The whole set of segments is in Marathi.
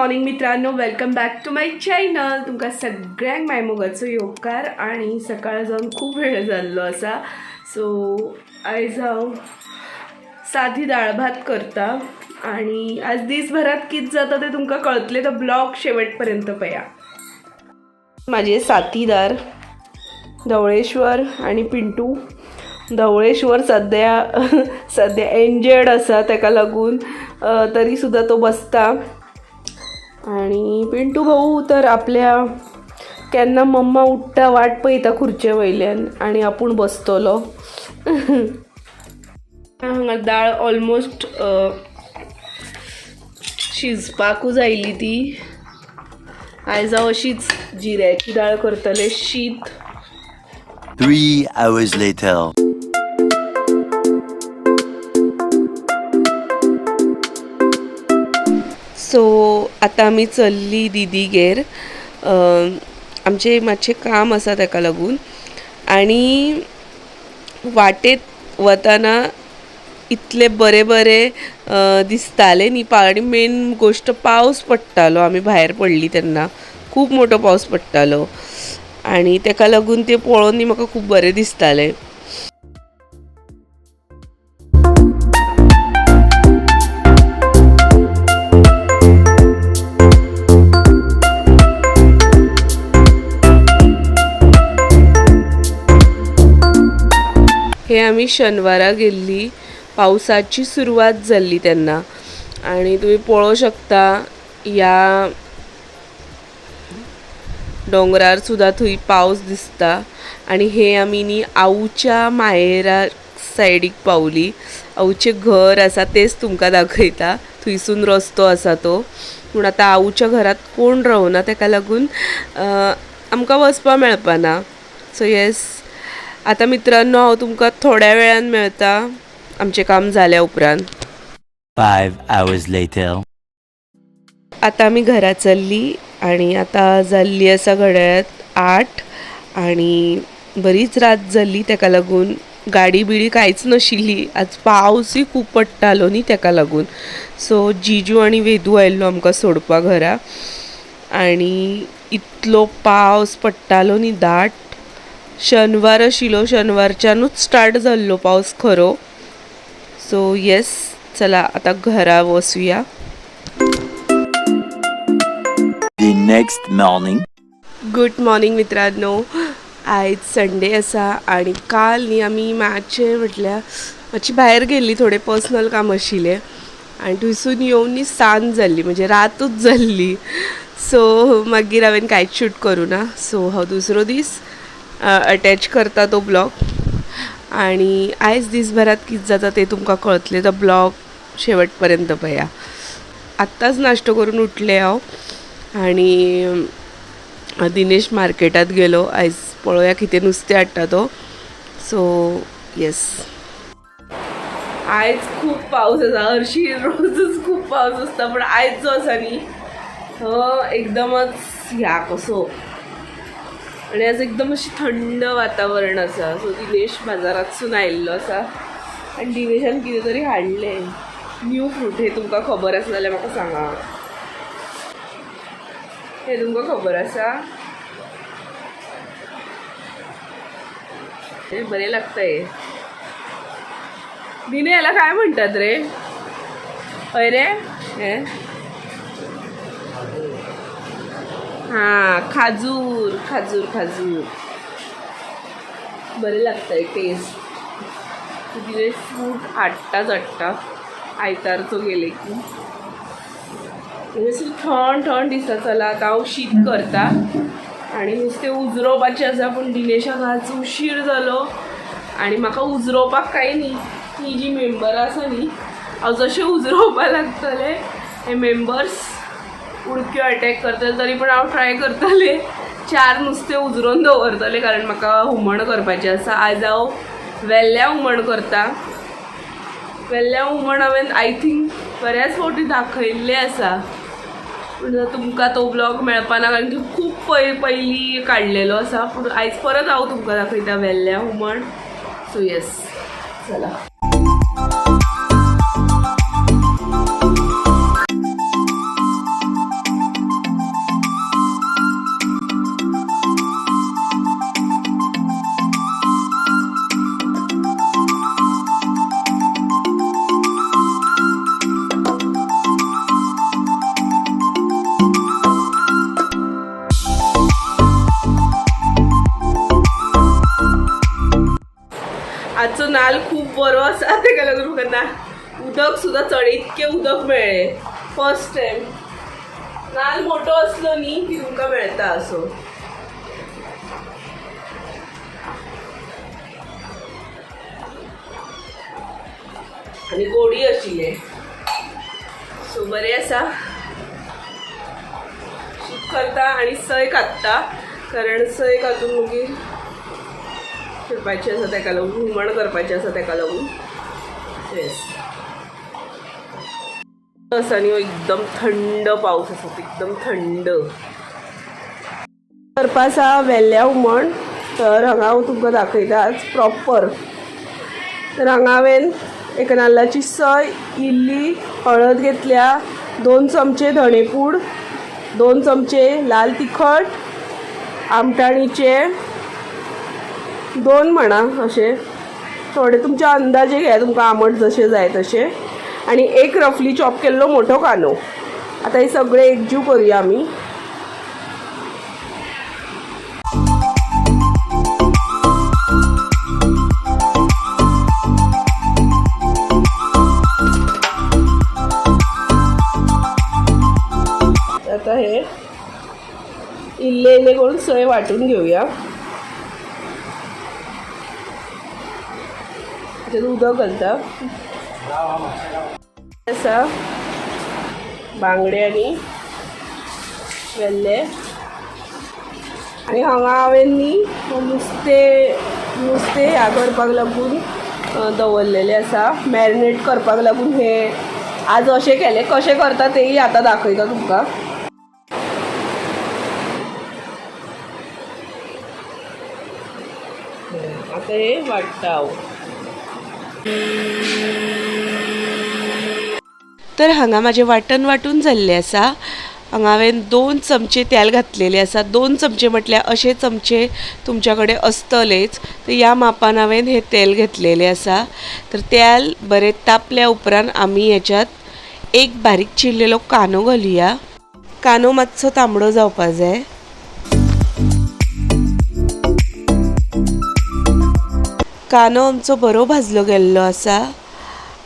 मॉर्निंग मित्रांनो welcome back to my channel तुमकां सगळ्यांक माय मोगाचो योगकार आणि सकाळ जावन खूप वेळ जाल्लो आसा. सो आयज हांव साधी दाळ भात करता आणि आज दिसभरात कित जाता ते तुमकां कळतलें तो ब्लॉग शेवटपर्यंत पया. माझे साथीदार धवळेश्वर आणि पिंटू. धवळेश्वर सध्या सध्या एंजेड आसा ताका लागून तरी सुद्धा तो बसता. आणि पिंटू भाऊ तर आपल्या केन्ना मम्मा उठ्ठा वाट पळयता खुर्चे वयल्यान आणि आपूण बसतलो. हांगा दाळ ऑलमोस्ट शिजपाकूच आयली ती. आयज हांव अशीच जिऱ्याची दाळ करतले शीत. Three hours later. सो आतां आमी चल्ली दिदीगेर आमचें मातशें काम आसा ताका लागून. आनी वाटेत वताना इतले बरे बरे दिसताले न्ही आनी मेन गोश्ट पावस पडटालो आमी भायर पडली तेन्ना खूब मोठो पावस पडटालो आनी ताका लागून ते पळोवन न्ही म्हाका खूब बरें दिसतालें. आमी शेनवारा गेल्ली पावसाची सुरवात जाल्ली तेन्ना आनी तुमी पळोवं शकता ह्या डोंगरार सुद्दां थंय पावस दिसता. आनी हे आमी न्ही आऊच्या मायेरा सायडीक पावली. आऊचें घर आसा तेच तुमकां दाखयता. थंयसून रस्तो आसा तो. पूण आतां आऊच्या घरांत कोण रावना ताका लागून आमकां वचपा मेळपाना. सो येस आतां मित्रांनो हांव तुमकां थोड्या वेळान मेळटा आमचें काम जाल्या उपरांत. Five hours later. आतां आमी घरा चल्ली आनी आतां जाल्ली आसा घड्याळात आठ आनी बरीच रात जाल्ली ताका लागून. गाडी बिडी कांयच नाशिल्ली आज पावसूय खूब पडटालो न्ही ताका लागून. सो जिजू आनी वेदू आयिल्लो आमकां सोडपा घरा. आनी इतलो पावस पडटालो न्ही दाट. शेनवार आशिल्लो शेनवारच्यानूच स्टार्ट जाल्लो पावस खरो. सो येस चला आतां घरा The next morning. Good morning मित्रांनो. आयज संडे आसा आनी काल न्ही आमी मातशें म्हटल्यार मातशी भायर गेल्ली थोडे पर्सनल काम आशिल्ले आनी थंयसून येवन न्ही सांज जाल्ली म्हणजे रातूच जाल्ली सो मागीर हांवें कांयच शूट करूं ना. सो हांव दुसरो दीस अटॅच करता तो ब्लॉग आनी आयज दिसभरात कितें जाता तें तुमकां कळतलें. तो ब्लॉग शेवट पर्यंत पया आत्ताच नाश्तो करून उठले हांव आनी दिनेश मार्केटात गेलो. आयज पळोवया कितें नुस्तें हाडटा तो. सो येस आयज खूब पावस आसा हरशी रोजच खूब पावस आसता पूण आयज जो आसा न्ही तो एकदमच ह्या कसो. आनी आज एकदम अशी थंड वातावरण आसा सो दिनेश बाजारातसून आयिल्लो आसा आनी दिनेशान कितें तरी हाडलें न्यू फ्रूट हे तुमकां खबर आसा जाल्यार म्हाका सांगा. हे तुमकां खबर आसा हे बरे लागता हे दिने याला काय म्हणतात रे? अय रे? हे? हां खाजूर खाजूर खाजूर. बरे आहे टेस्ट तिथे फ्रूट हाडटाच आयतार आयतारचो गेले की. अशी थंड थंड दिसता चला आता हांव शीत करता. आनी नुस्तें उजरोवपाचें आसा पूण दिनेशाक आज उशीर जालो आनी म्हाका उजरोवपाक कांय न्ही ही जी मेंबर आसा न्ही. हांव जशें उजरोवपाक लागतलें हे मेंबर्स उडक्यो अटॅक करतले तरी पूण हांव ट्राय करतलें चार नुस्तें उजरोवन दवरतलें कारण म्हाका हुमण करपाचें आसा. आयज हांव वेल्ल्या हुमण करता. वेल्ल्या हुमण हांवें आय थिंक बऱ्याच फावटी दाखयल्लें आसा. पूण तुमकां तो ब्लॉग मेळपाना कारण की खूब पय पयलीं काडलेलो आसा. पूण आयज परत हांव तुमकां दाखयता वेल्ल्या हुमण. सो येस चला. सुद्दां चड इतकें उदक मेळ्ळें फर्स्ट टायम नाल मोठो असलो न्ही की तुमकां मेळटा असो. आनी गोडी आशिल्ले सो बरें आसा शीत करता आनी सय कात्ता. कारण सय कातून मागीर करपाचें आसा ताका लागून हुमण करपाचें आसा ताका लागून येस आसा आणि हो एकदम थंड पावस आसा एकदम थंड. करपा आसा वेल्ल्या हुमण तर हांगा हांव तुमकां दाखयता आज प्रॉपर तर हांगा हांवें एक नाल्लाची सय इल्ली हळद घेतल्या दोन चमचे धणेपूड दोन चमचे लाल तिखट आमटाणीचे दोन म्हणा अशें थोडे तुमच्या अंदाजे घ्या तुमकां आमट जशें जाय तशें आणि एक रफली चॉप केल्लो मोठो कांदो आता हे सगळे एकजीव करूया आम्ही. आता हे इल्ले इल्ले करून सय वाटून घेऊया. त्याच्यात उदक घालता असं बांगडे आनी वेल्ले. आनी हांगा हांवें न्ही नुस्तें नुस्तें ह्या करपाक लागून दवरलेलें आसा मॅरिनेट करपाक लागून हे आज अशें केलें. कशें करता तेंय आतां दाखयता तुमकां. आतां हे वाडटा हांव तर हांगा म्हाजें वाटण वांटून जाल्लें आसा हांगा हांवें दोन चमचे तेल घातलेले आसा दोन चमचे म्हटल्यार अशे चमचे तुमच्या कडेन असतलेच. तर ह्या मापान हांवें हे तेल घेतलेलें आसा तर तेल बरें तापल्या उपरांत आमी हेच्यात एक बारीक चिरलेलो कांदो घालुया. कांदो मातसो तांबडो जावपाक जाय. कांदो आमचो बरो भाजलो गेल्लो आसा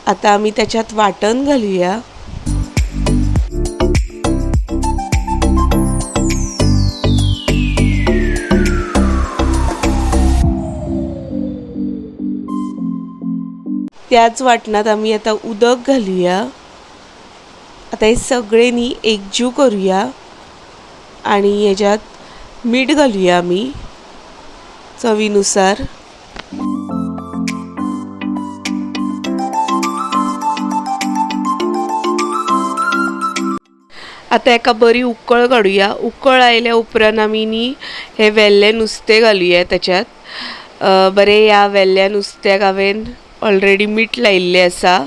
आता आमी त्याच्यात वाटण घालूया. त्याच वाटणात आम्ही आता उदक घालूया. आता हे सगळेनी न्ही एकजीव करूया आणि हेच्यात मीठ घालूया आम्ही चवीनुसार. आतां एका बरी उकळ काडुया उकळ आयल्या उपरांत आमी न्ही हे वेल्लें नुस्तें घालुया त्याच्यात. बरें ह्या वेल्ल्या नुस्त्याक हांवें ऑलरेडी मीठ लायिल्लें आसा.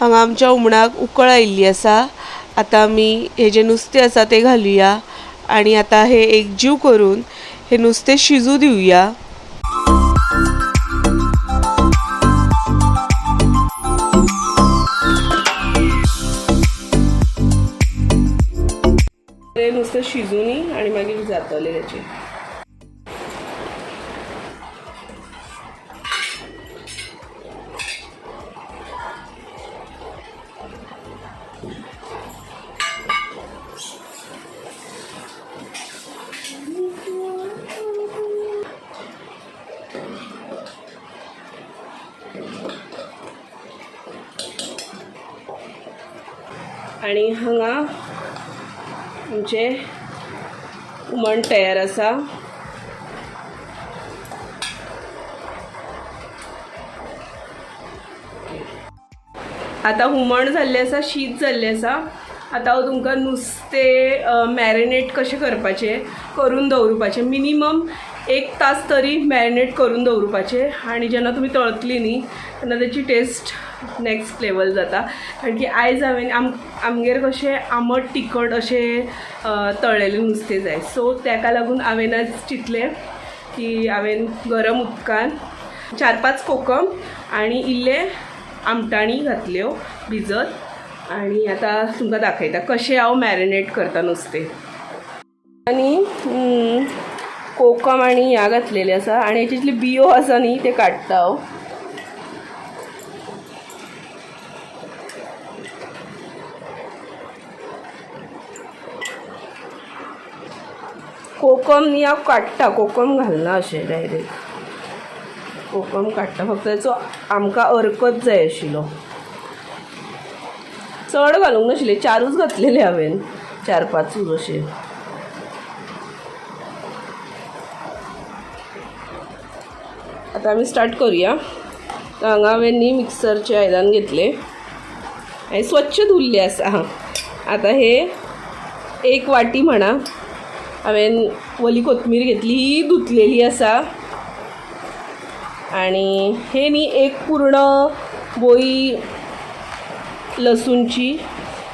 हांगा आमच्या हुमणाक उकळ आयिल्ली आसा. आतां आमी हे जें नुस्तें आसा तें घालुया. आनी आतां हे एकजीव करून हे नुस्तें शिजू दिवया. आनी मागीर जातलें हुमण तयार आसा आतां हुमण जाल्लें आसा शीत जाल्लें आसा आतां हांव हो तुमकां नुस्तें मॅरिनेट कशें करपाचें? करून दवरुपाचें. मिनिमम एक तास तरी मॅरिनेट करून दवरुपाचें. आनी जेन्ना तुमी तळतली न्ही तेन्ना तेची टेस्ट नेक्स्ट लेवल जाता. कारण की आयज हांवें आम आमगेर कशें आमट तिखट अशें तळलेलें नुस्तें जाय. सो ताका लागून हांवें आज चिंतलें की हांवें गरम उदकान चार पांच कोकम आनी इल्ले आमटाणी घातल्यो भिजत. आनी आतां तुमकां दाखयता कशें हांव मॅरिनेट करता नुस्तें. आनी कोकम आनी ह्या घातलेले आसा. आणि हेच्यातली बियो आसा न्ही ते काडटा हांव. कोकम न्ही हांव काडटा कोकम घालना अशें डायरेक्ट कोकम काडटा फक्त तेचो आमकां अर्कच जाय आशिल्लो. चड घालूंक नाशिल्ले चारूच घातलेले हांवें चार पांचूच अशे. आतां आमी स्टार्ट करुया. तर हांगा हांवें न्ही मिक्सरचें आयदन घेतलें. आणि स्वच्छ धुल्लें आसा. आतां हे एक वाटी म्हणा. हांवें वली कोथमीर घेतली ही धुतलेली आसा आणि हे न्ही एक पूर्ण बोई लसूणची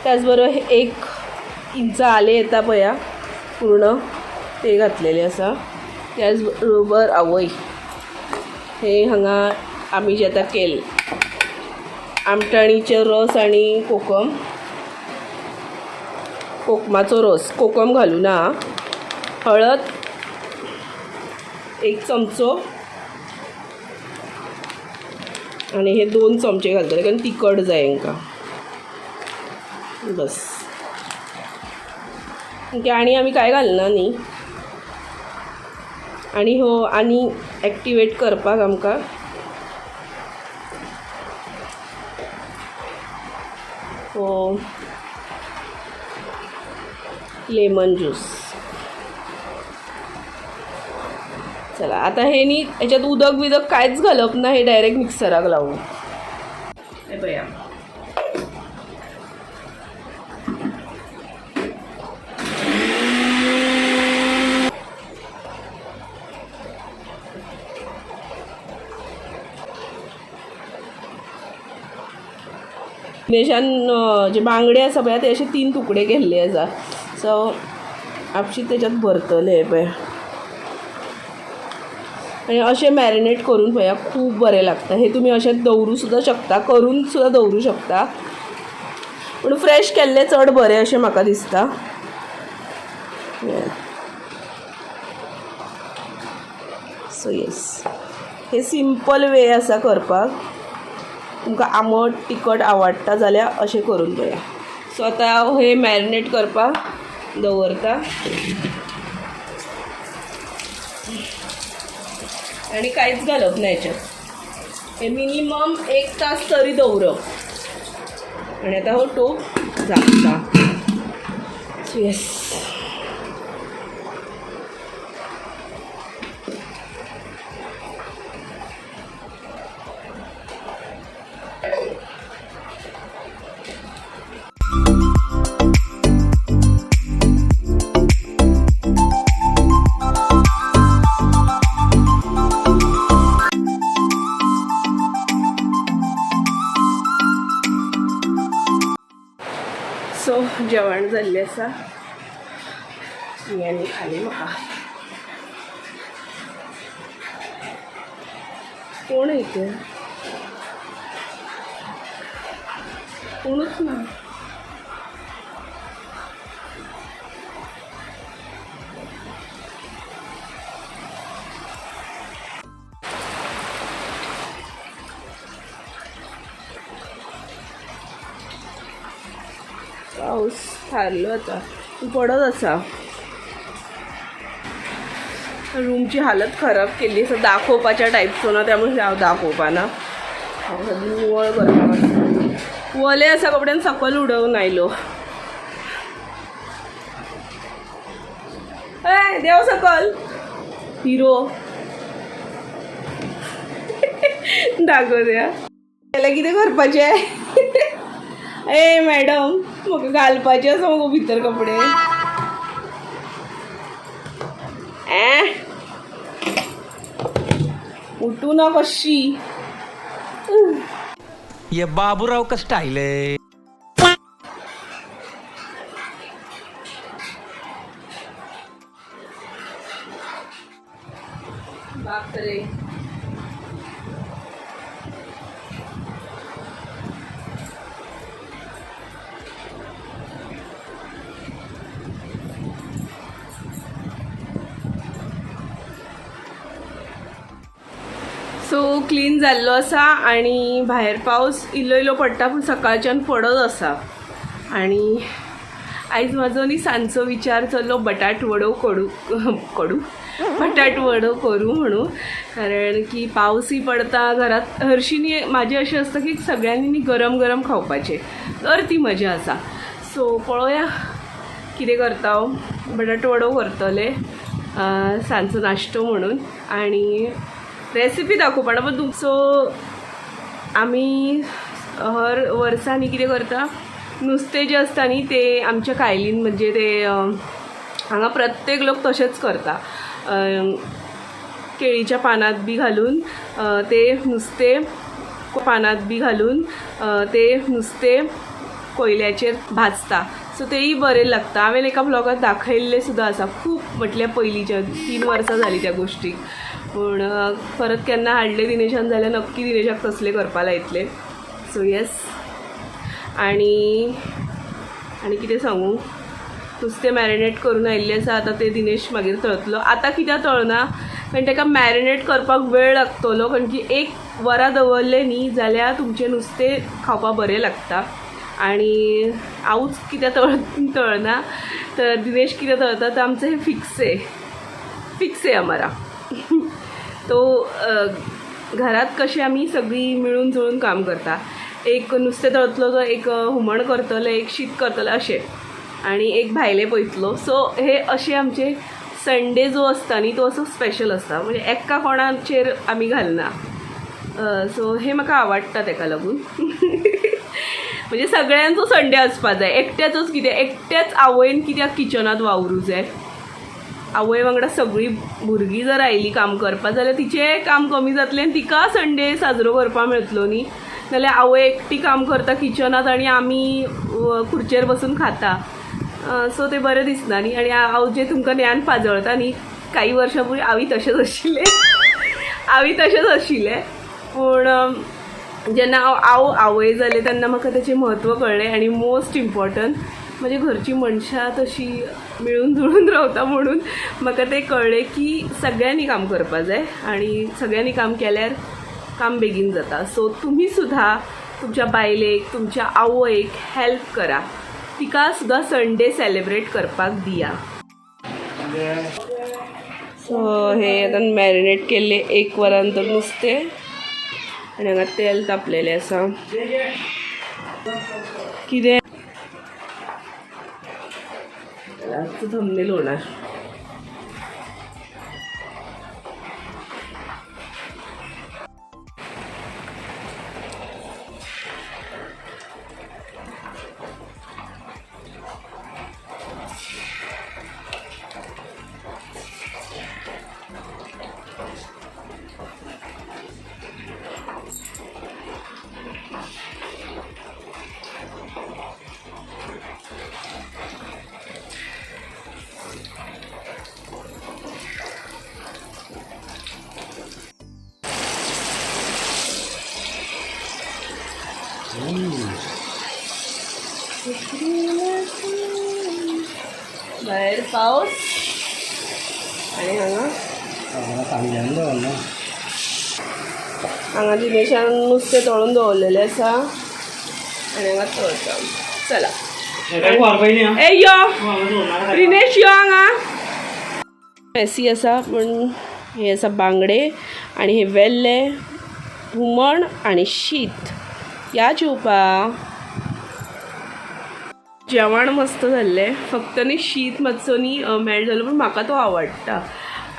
त्याचबरोबर एक इंच आले येता पया पूर्ण ते घातलेले आसा त्याच बरोबर आवय हे हांगा आमी जे आतां केलें. आमटाणीचे रस आनी कोकम. कोकमाचो रस. कोकम घालूं ना हळद एक चमचो. आणि हे दोन चमचे घालतले कारण तिखट जाय हांकां बस. ओके आणि आमी काय घालना न्ही. आणि हो आनी एक्टिवेट करपाक आमकां. हो. Lemon juice. चला आता हे नी याच्यात उदक बिदक काहीच घालप ना हे डायरेक्ट मिक्सराक लावून. हे देशान जे बांगडे आसा पळय ते अशे तीन तुकडे केल्ले आसा सो आपशी त्याच्यात भरतले पळय आणि असे मॅरिनेट करून पळया खूप बरें लागता हे तुम्ही अशें दवरूं सुद्दां शकता करून सुद्दां दवरूं शकता. पूण फ्रेश केल्ले चड बरें अशें म्हाका दिसता. सो येस हे सिंपल वे आसा करपाक तुमकां आंबट तिखट आवडटा जाल्यार अशें करून पळया सो आतां हांव हे मॅरिनेट करपाक दवरता. आणि काहीच घालप नाही याच्यात. हे मिनिमम एक तास तरी दवरप आणि आता हो टोप झाकता. येस जेवण जाल्लें आसा आनी खाली म्हाका कोण आता. तू आता पडत असा. रूमची हालत खराब केली असं दाखोवपाच्या टायपचो ना त्यामुळे हांव दाखोवपाना हांव निवळ करपाक वले आसा कपड्यान सकयल उडोवन आयलो ए देव सकल. हिरो. दाखोवया जाल्यार कितें करपाचें ए मॅडम. म्हाका घालपाचे आसा मुगो भितर कपडे. उठू ना कशी. ये बाबूराव का स्टाईल जाल्लो आसा आनी भायर पावस इल्लो इल्लो पडटा पूण सकाळच्यान पडत आसा आनी आयज म्हाजो न्ही सांजचो विचार चल्लो बटाट वडो कडू कडू? बटाट वडो करूं म्हणून. कारण की पावसय पडता घरात. हरशीं न्ही म्हाजें अशें आसता की सगळ्यांनी न्ही गरम गरम खावपाचें तर ती मजा आसा सो पळोवया कितें करता हांव बटाट वडो करतले सांजचो नाश्तो म्हणून. आनी रेसिपी दाखोवपाना पण तुमचो आमी हर वर्सा न्ही कितें करता नुस्तें जें आसता न्ही तें आमच्या कायलीन म्हणजे ते हांगा प्रत्येक लोक तशेंच करता. केळीच्या पानात बी घालून ते नुस्तें पानात बी घालून ते नुस्तें कोयल्याचेर भाजता. सो तेही बरें लागता. हांवें एका ब्लॉगात दाखयल्लें सुद्दां आसा खूब म्हटल्यार पयलींच्या तीन वर्सां जालीं त्या गोश्टीक पूण परत केन्ना हाडले दिनेशान जाल्यार नक्की दिनेशाक तसले करपा लायतले सो येस आनी आनी कितें सांगू? नुस्तें मॅरिनेट करून आयिल्लें आसा आतां तें दिनेश मागीर तळतलो. आतां कित्याक तळना? कारण ताका मॅरिनेट करपाक वेळ लागतलो कारण की एक वरां दवरलें न्ही जाल्यार तुमचें नुस्तें खावपा बरें लागता. आनी हांवूच कित्याक तळ तळना? तर दिनेश कितें तळता? तर आमचें फिक्स आहे. फिक्स आहे आम्हाला. तो घरात कशी आम्ही सगळी मिळून जुळून काम करता. एक नुस्तें तळतलो तो एक हुमण करतले एक शीत करतले अशें. आणि एक भायले पयतलो सो हे अशे आमचे संडे जो असता न्ही तो असो स्पेशल असता. म्हणजे एका कोणाचेर आमी घालना. सो हे म्हाका आवडटा तेका लागून. म्हणजे सगळ्यांचो संडे आसपा जाय. एकट्याचोच कितें एकट्याच आवयन कित्याक किचनात वावरूं जाय? आवय वांगडा सगळीं भुरगीं जर आयलीं काम करपा जाल्यार तिचें काम कमी जातलें आनी तिका संडे साजरो करपाक मेळटलो न्ही. नाल्यार आवय एकटी काम करता किचनांत आनी आमी खुर्चेर बसून खाता. सो तें बरें दिसना न्ही. आनी हांव जें तुमकां ज्ञान पाजळता न्ही. काही वर्सां पयलीं हांवूय तशेंच आशिल्लें. हांवूय तशेंच आशिल्लें. पूण जेन्ना हांव हांव आवय जालें तेन्ना म्हाका तेचें म्हत्व कळ्ळें आनी मोस्ट इम्पॉर्टंट म्हणजे घरचीं मनशां तशी मिळून जुळून रावता म्हणून म्हाका तें कळ्ळें की सगळ्यांनी काम करपा जाय आनी सगळ्यांनी काम केल्यार काम बेगीन जाता. सो तुमी सुद्धा तुमच्या बायलेक तुमच्या आवयक हेल्प करा. तिका सुद्धा संडे सेलिब्रेट करपाक दिया. सो हे आता मॅरिनेट केल्ले एक वरान तर नुस्तें. आनी हांगा तेल तापलेलें आसा कितें थंबनेल होणार. पाऊस. आणि हांगा हांगा दिनेशान नुस्तें तळून दवरलेलें आसा आनी हांगा तळटा चला. ए यो. दिनेश यो हांगा मेसी आसा पूण हे आसा बांगडे आनी हे वेल्ले हुमण आनी शीत. या जेवपाक जेवण मस्त जाल्लें फक्त न्ही शीत मातसो न्ही मेळ जालो पूण म्हाका तो आवडटा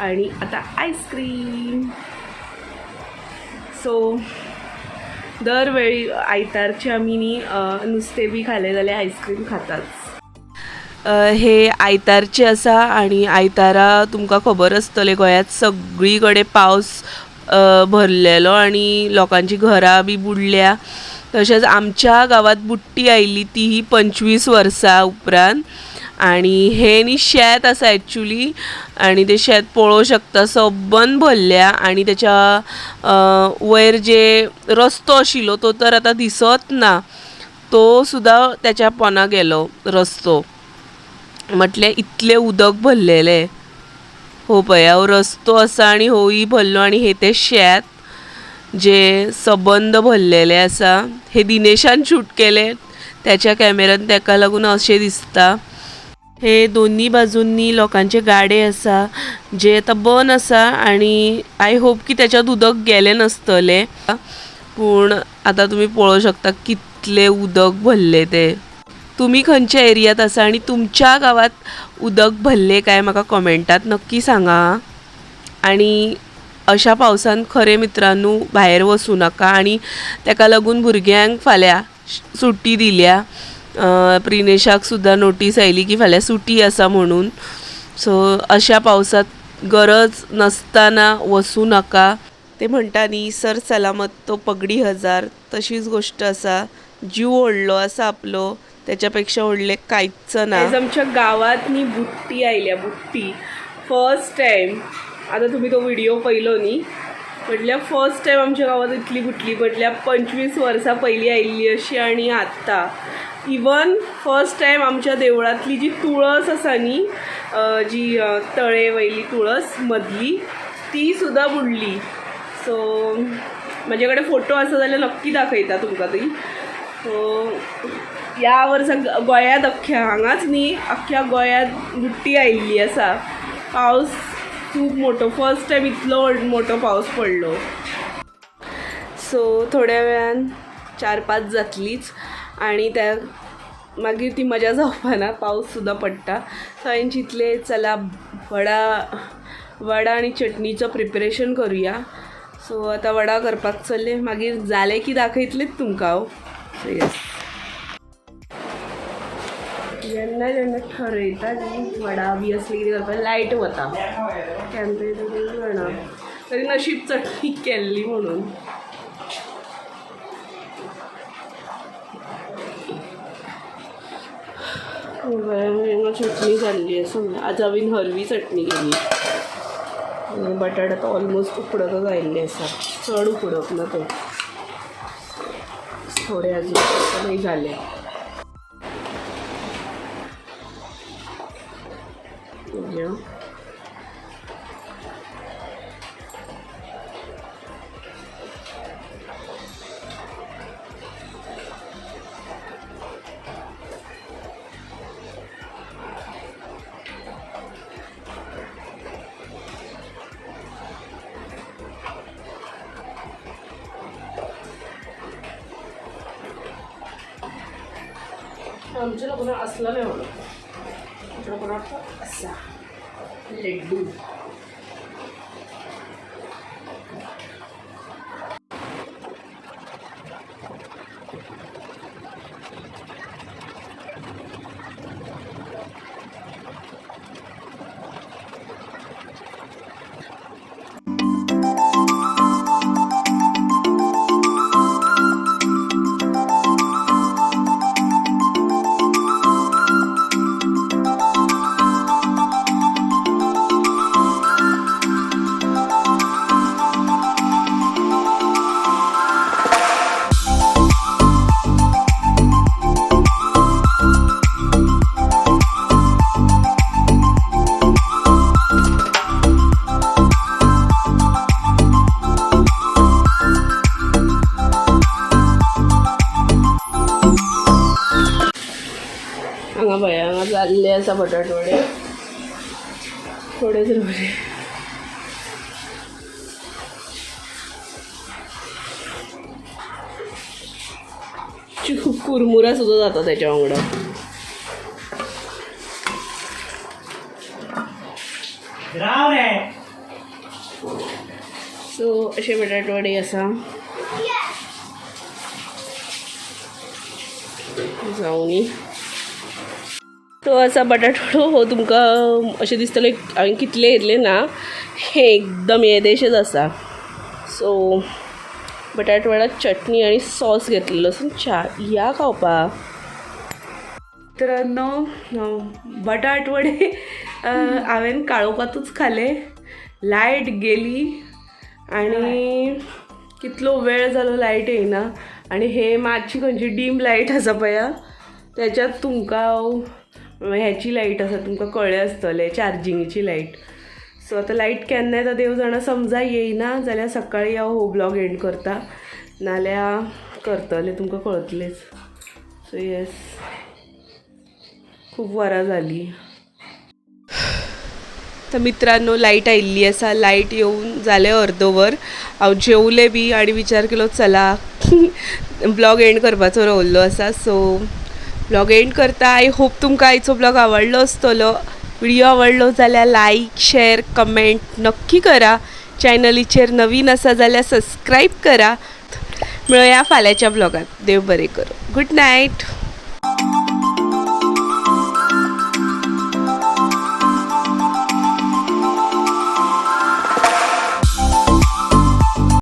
आनी आतां आयस्क्रीम सो दरवेळी आयतारचे आमी न्ही नुस्तें बी खालें जाल्यार आयस्क्रीम खातात. हे आयतारचे आसा आनी आयतारा तुमकां खबर आसतलें गोंयांत सगळी कडेन पावस भरलेलो आनी लोकांची घरां बी बुडल्या. तशेंच आमच्या गांवांत बुट्टी आयिल्ली तीही पंचवीस वर्सां उपरांत. आनी हें न्ही शेत आसा एक्चुली आनी तें शेत पळोवं शकता सबंद भरल्या आनी तेच्या वयर जे रस्तो आशिल्लो तो तर आतां दिसत ना तो सुद्दां तेच्या पोना गेलो रस्तो. म्हटलें इतलें उदक भरलेलें. हो पळय हो रस्तो आसा आनी होय भरलो आनी हे तें शेत जे सबंद भरलेले आसा हे दिनेशान शूट केले त्याच्या कॅमेरान तेका लागून अशें दिसता. हे दोन्ही बाजूंनी लोकांचे गाडे आसा जे आतां बंद आसा आनी आय होप की त्याच्यात उदक गेलें नसतलें. पूण आतां तुमी पळोवंक शकता कितले उदक भरले ते. तुमी खंयच्या एरियात आसा आनी तुमच्या गांवांत उदक भरले काय म्हाका कमेंटात नक्की सांगा. आणि अशा पावसान खरे मित्रांनो भायर वचूं नाका आणि ताका लागून भुरग्यांक फाल्यां सुटी सुट्टी दिल्या. प्रिनेशाक सुद्दां नोटीस आयली की फाल्यां सुटी आसा म्हणून. सो अशा पावसात गरज नसताना वसूं नाका. ते म्हणटा न्ही सर सलामत तो पगडी हजार तशीच गोष्ट आसा जीव व्हडलो आसा आपलो त्याच्यापेक्षा व्हडलें कांयच ना. आमच्या गावात न्ही बुट्टी आयल्या बुट्टी. फर्स्ट टाइम आता तुम्ही तो व्हिडिओ पहिलो न्ही म्हटल्यार फर्स्ट टायम आमच्या गावात इतली गुटली म्हटल्यार पंचवीस वर्सां पयलीं आयिल्ली अशी आनी आत्ता. इवन फर्स्ट टायम आमच्या देवळांतली जी तुळस आसा न्ही जी तळे वयली तुळस मदली ती सुद्दां बुडली. सो म्हजे कडेन फोटो आसा जाल्यार नक्की दाखयता तुमकां ती सो ह्या वर्सा गोंयांत अख्ख्या हांगाच न्ही अख्ख्या गोंयांत बुट्टी आयिल्ली आसा पावस खूब मोठं. फर्स्ट टायम इतलो मोठं मोठो पावस पडलो. सो थोड्या वेळान चार पांच जातलीच. आनी त्या मागीर ती मजा जावपाना पावस सुद्दां पडटा. सो हांवें चिंतलें चला वडा वडा आनी चटणीचो प्रिपरेशन करुया. सो आतां वडा करपाक चल्ले. मागीर जालें की दाखयतलेच तुमकां हांव सो येस जेन्ना जेन्ना ठरयता न्ही वडा बी असली कितें करपाक लायट वता केन्ना तरी जाणा तरी नशीब चटणी केल्ली म्हणून. हांगा चटणी जाल्ली आसा आज हांवें हरवी चटणी केली. आनी बटाट आतां ऑलमोस्ट उकडतच आयिल्ले आसा चड उकडप ना तो. थोडे अजून नाही झाले बघूया. आमच्या लोकांना असला नाही आवडत आमच्या लोकांना वाटतं असा लड्डू जाल्ले आसा बटाट वडे थोडेच बरे खूप कुरमुरा सुद्धा जाता त्याच्या वांगडा सो असे बटाट वडे आसा जावनी तो असा बटाटवडो हो तुमकां अशें दिसतलें हांवें कितले येतले ना हे एकदम येदेशेच आसा सो बटाटवडा चटणी आनी सॉस घेतलेलो सो च्या या खावपाक मित्रांनो बटाटवडे बटाट वडे हांवें काळोखातूच खाले. लायट गेली आनी कितलो वेळ जालो लायट येयना आनी हे मातशी खंयची डीम लायट आसा पळया त्याच्यात तुमकां ह्याची हेची लायट आसा तुमकां कळ्ळें आसतलें चार्जिंगेची लायट सो आतां लायट केन्ना येता देव जाणा समजा येयना जाल्यार सकाळीं हांव हो ब्लॉग एंड करता. नाल्या करतले तुमकां कळतलेंच. सो येस खूब वरां जालीं तर मित्रांनो लाइट आयिल्ली आसा लाइट येवन जालें अर्दवर हांव जेवलें बी आनी विचार केलो चला. ब्लॉग एंड करपाचो रावल्लो आसा सो ब्लॉग एंड करता. आय होप तुमकां आयचो ब्लॉग आवडलो आसतलो व्हिडिओ आवडलो जाल्यार लायक शेअर कमेंट नक्की करा. चॅनलीचेर नवीन आसा जाल्यार सबस्क्राईब करा. मेळुया फाल्यांच्या ब्लॉगात. देव बरें करूं. Good night